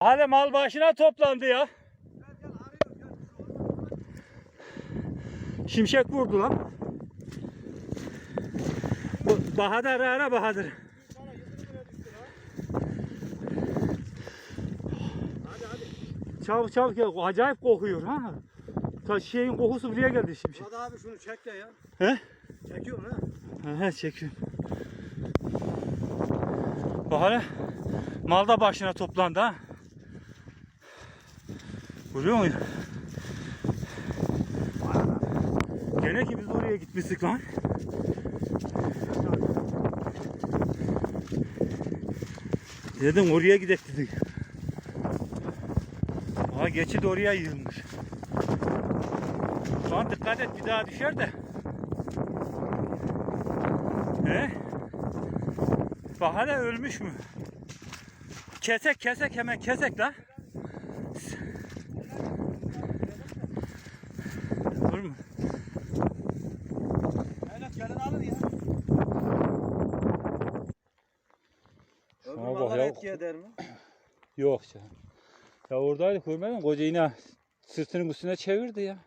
Hadi mal başına toplandı ya. Şimşek vurdu lan. Bu Bahadır ara Bahadır. Çabuk çabuk ya acayip kokuyor ha. Ta şeyin kokusu buraya geldi şimşek. Hadi abi şunu çek de ya. He? Çekiyorum ha. He çekiyorum. Bak hele mal da başına toplandı ha. Görüyor musun? Gene ki biz oraya gitmiştik lan. Dedim oraya gidek dedik. Ha geçit oraya yığılmış. Şu an dikkat et bir daha düşer de. He? Bak hala ölmüş mü? Kesek kesek hemen kesek la. Şuna bak ya. etki eder mi? Yok canım. Ya oradaydı görmedin? Koca yine sırtının üstüne çevirdi ya.